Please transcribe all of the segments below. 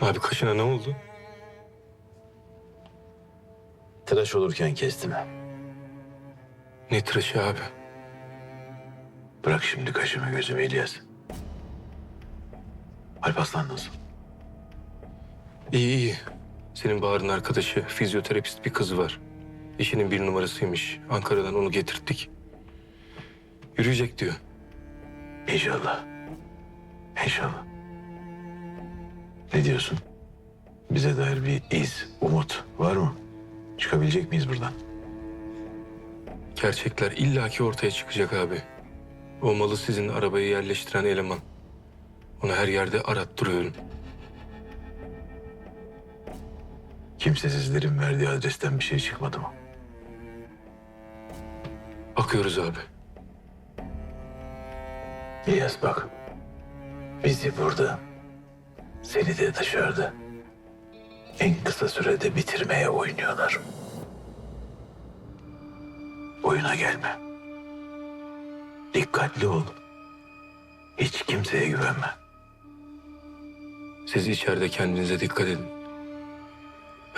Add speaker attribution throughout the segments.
Speaker 1: Abi kaşına ne oldu?
Speaker 2: Tıraş olurken kestim.
Speaker 1: Ne tıraşı abi?
Speaker 2: Bırak şimdi kaşımı gözümü İlyas. Alparslan nasıl?
Speaker 1: İyi iyi. Senin Bahar'ın arkadaşı fizyoterapist bir kız var. İşinin bir numarasıymış. Ankara'dan onu getirttik. Yürüyecek diyor.
Speaker 2: İnşallah. İnşallah. Ne diyorsun? Bize dair bir iz, umut var mı? Çıkabilecek miyiz buradan?
Speaker 1: Gerçekler illaki ortaya çıkacak abi. O malı sizin arabayı yerleştiren eleman. Onu her yerde arattırıyorum.
Speaker 2: Kimsesizlerin verdiği adresten bir şey çıkmadı mı?
Speaker 1: Bakıyoruz abi.
Speaker 2: İlyas bak. Bizi burada, seni de dışarıda en kısa sürede bitirmeye oynuyorlar. Oyuna gelme. Dikkatli ol. Hiç kimseye güvenme.
Speaker 1: Siz içeride kendinize dikkat edin.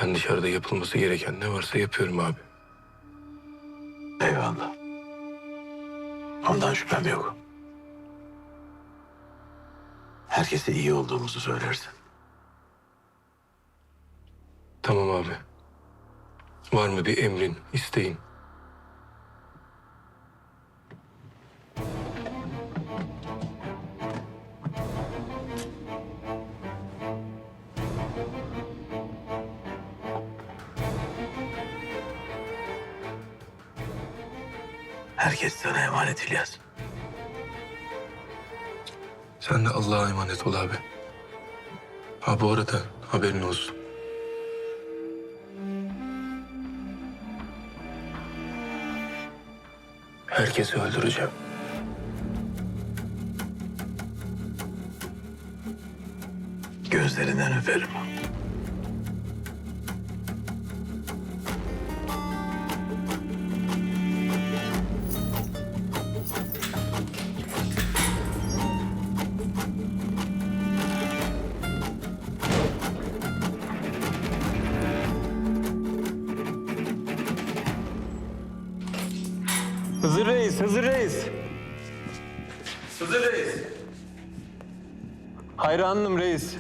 Speaker 1: Ben dışarıda yapılması gereken ne varsa yapıyorum abi.
Speaker 2: Eyvallah. Ondan şüphem yok. Herkese iyi olduğumuzu söylersin.
Speaker 1: Tamam abi. Var mı bir emrin, isteğin?
Speaker 2: Herkes sana emanet İlyas.
Speaker 1: Sen de Allah'a emanet ol abi. Ha bu arada haberin olsun. Herkesi öldüreceğim.
Speaker 2: Gözlerinden öperim.
Speaker 3: Hızır Reis, Hızır Reis.
Speaker 4: Hızır Reis.
Speaker 3: Hayranım Reis.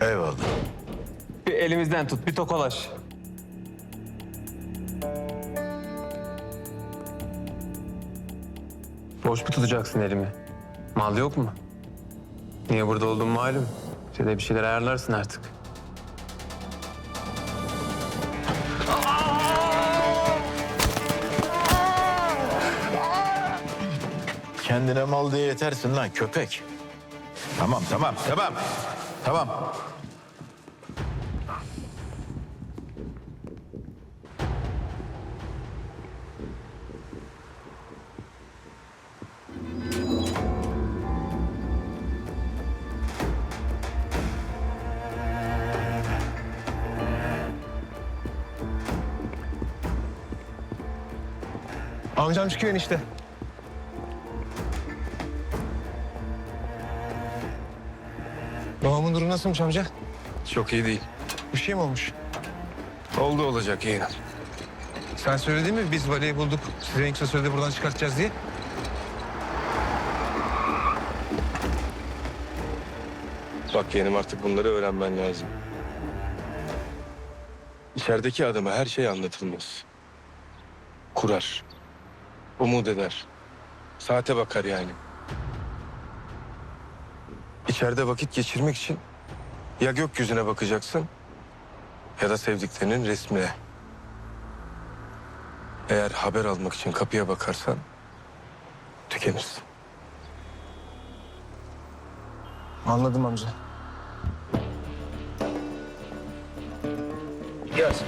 Speaker 2: Eyvallah.
Speaker 3: Bir elimizden tut, bir tokalaş. Boş mu tutacaksın elimi? Mal yok mu? Niye burada olduğum malum. De bir şeyler ayarlarsın artık.
Speaker 2: Kendine mal diye yetersin lan köpek. Tamam tamam tamam. Tamam.
Speaker 5: Amcam çıkıyor enişte. Babamın durumu nasılmış amca?
Speaker 1: Çok iyi değil.
Speaker 5: Bir şey mi olmuş?
Speaker 1: Oldu olacak yeğenim.
Speaker 5: Sen söyledin mi biz valiyi bulduk. Sizi en kısa sürede buradan çıkartacağız diye?
Speaker 1: Bak yeğenim artık bunları öğrenmen lazım. İçerideki adama her şey anlatılmaz. Kurar. Umut eder. Saate bakar yani. İçeride vakit geçirmek için ya gökyüzüne bakacaksın ya da sevdiklerinin resmine. Eğer haber almak için kapıya bakarsan tükenirsin.
Speaker 5: Anladım amca.
Speaker 2: Yaz.